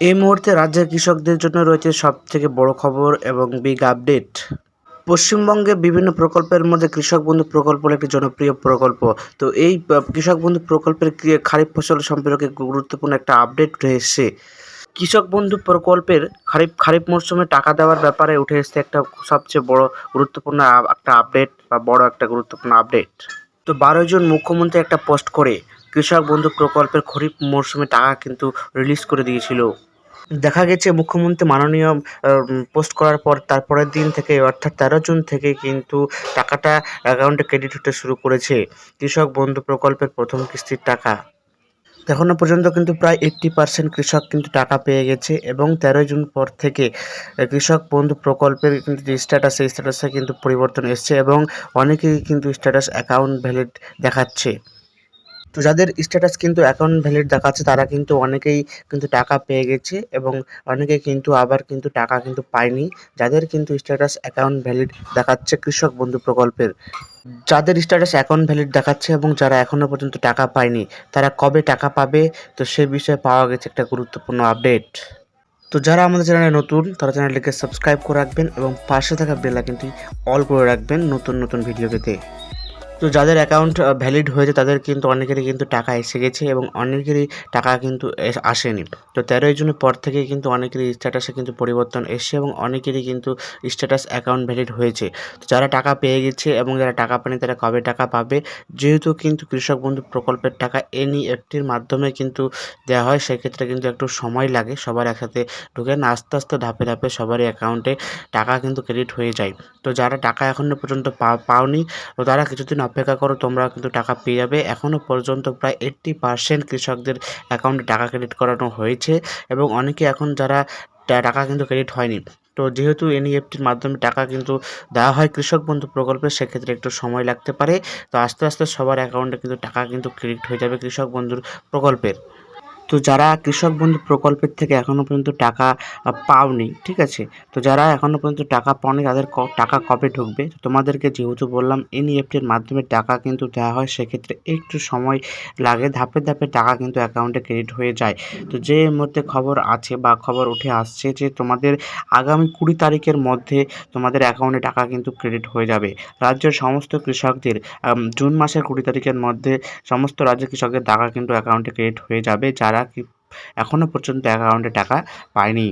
এই মুহূর্তে রাজ্যের কৃষকদের জন্য রয়েছে সব থেকে বড় খবর এবং বিগ আপডেট পশ্চিমবঙ্গে বিভিন্ন প্রকল্পের মধ্যে কৃষক বন্ধু প্রকল্প একটি জনপ্রিয় প্রকল্প। তো এই কৃষক বন্ধু প্রকল্পের খারিফ ফসল সম্পর্কে গুরুত্বপূর্ণ একটা আপডেট রয়েছে কৃষক বন্ধু প্রকল্পের খারিফ খারিফ মরশুমে টাকা দেওয়ার ব্যাপারে উঠে এসেছে একটা সবচেয়ে বড় গুরুত্বপূর্ণ একটা আপডেট বা বড় একটা গুরুত্বপূর্ণ আপডেট তো বারোই জুন মুখ্যমন্ত্রী একটা পোস্ট করে, কৃষক বন্ধু প্রকল্পের খরিফ মরশুমে টাকা কিন্তু রিলিজ করে দিয়েছিল। দেখা গেছে মুখ্যমন্ত্রী মাননীয় পোস্ট করার পর তারপরের দিন থেকে, অর্থাৎ তেরো জুন থেকে কিন্তু টাকাটা অ্যাকাউন্টে ক্রেডিট হতে শুরু করেছে। কৃষক বন্ধু প্রকল্পের প্রথম কিস্তির টাকা। এখনও পর্যন্ত কিন্তু প্রায় এইট্টি পার্সেন্ট কৃষক কিন্তু টাকা পেয়ে গেছে এবং তেরোই জুন পর থেকে কৃষক বন্ধু প্রকল্পের কিন্তু যে স্ট্যাটাস সেই স্ট্যাটাসে কিন্তু পরিবর্তন এসছে এবং অনেকেই কিন্তু স্ট্যাটাস অ্যাকাউন্ট ভ্যালিড দেখাচ্ছে। তো যাদের স্ট্যাটাস কিন্তু অ্যাকাউন্ট ভ্যালিড দেখাচ্ছে, তারা কিন্তু অনেকেই কিন্তু টাকা পেয়ে গেছে এবং অনেকে কিন্তু আবার কিন্তু টাকা কিন্তু পায়নি। যাদের কিন্তু স্ট্যাটাস অ্যাকাউন্ট ভ্যালিড দেখাচ্ছে কৃষক বন্ধু প্রকল্পের। যাদের স্ট্যাটাস অ্যাকাউন্ট ভ্যালিড দেখাচ্ছে এবং যারা এখনও পর্যন্ত টাকা পায়নি, তারা কবে টাকা পাবে? তো সে বিষয়ে পাওয়া গেছে একটা গুরুত্বপূর্ণ আপডেট তো যারা আমাদের চ্যানেলে নতুন, তারা চ্যানেলটিকে সাবস্ক্রাইব করে রাখবেন এবং পাশে থাকা বেল আইকনটি অল করে রাখবেন নতুন নতুন ভিডিও পেতে। তো যাদের অ্যাকাউন্ট ভ্যালিড হয়েছে, তাদের কিন্তু অনেকেরই কিন্তু টাকা এসে গেছে এবং অনেকেরই টাকা কিন্তু আসেনি। তো তেরোই জুনের পর থেকে কিন্তু অনেকেরই স্ট্যাটাসে কিন্তু পরিবর্তন এসছে এবং অনেকেরই কিন্তু স্ট্যাটাস অ্যাকাউন্ট ভ্যালিড হয়েছে। তো যারা টাকা পেয়ে গেছে এবং যারা টাকা পায়নি, তারা কবে টাকা পাবে? যেহেতু কিন্তু কৃষক বন্ধু প্রকল্পের টাকা এনইএফটির মাধ্যমে কিন্তু দেওয়া হয়, সেক্ষেত্রে কিন্তু একটু সময় লাগে সবার একসাথে ঢুকে। না, আস্তে আস্তে, ধাপে ধাপে সবারই অ্যাকাউন্টে টাকা কিন্তু ক্রেডিট হয়ে যায়। তো যারা টাকা এখনও পর্যন্ত পাওনি, তো তারা কিছুদিন অপেক্ষা করো, তোমরা কিন্তু টাকা পেয়ে যাবে। এখনও পর্যন্ত প্রায় এইট্টি পার্সেন্ট কৃষকদের অ্যাকাউন্টে টাকা ক্রেডিট করানো হয়েছে এবং অনেকে এখন যারা টাকা কিন্তু ক্রেডিট হয়নি। তো যেহেতু এনইএফটির মাধ্যমে টাকা কিন্তু দেওয়া হয় কৃষক বন্ধু প্রকল্পে, সেক্ষেত্রে একটু সময় লাগতে পারে। তো আস্তে আস্তে সবার অ্যাকাউন্টে কিন্তু টাকা কিন্তু ক্রেডিট হয়ে যাবে কৃষক বন্ধুর প্রকল্পের। তো যারা কৃষক বন্ধু প্রকল্পের থেকে এখনও পর্যন্ত টাকা পাওনি, ঠিক আছে? তো যারা এখনও পর্যন্ত টাকা পাওনি, তাদের টাকা কবে ঢুকবে? তোমাদেরকে যেহেতু বললাম এনইএফটির মাধ্যমে টাকা কিন্তু দেওয়া হয়, সেক্ষেত্রে একটু সময় লাগে, ধাপে ধাপে টাকা কিন্তু অ্যাকাউন্টে ক্রেডিট হয়ে যায়। তো যে মুহূর্তে খবর আছে বা খবর উঠে আসছে যে তোমাদের আগামী কুড়ি তারিখের মধ্যে তোমাদের অ্যাকাউন্টে টাকা কিন্তু ক্রেডিট হয়ে যাবে। রাজ্যের সমস্ত কৃষকদের জুন মাসের কুড়ি তারিখের মধ্যে সমস্ত রাজ্যের কৃষকদের টাকা কিন্তু অ্যাকাউন্টে ক্রেডিট হয়ে যাবে, যারা কি এখনও পর্যন্ত অ্যাকাউন্টে টাকা পায়নি।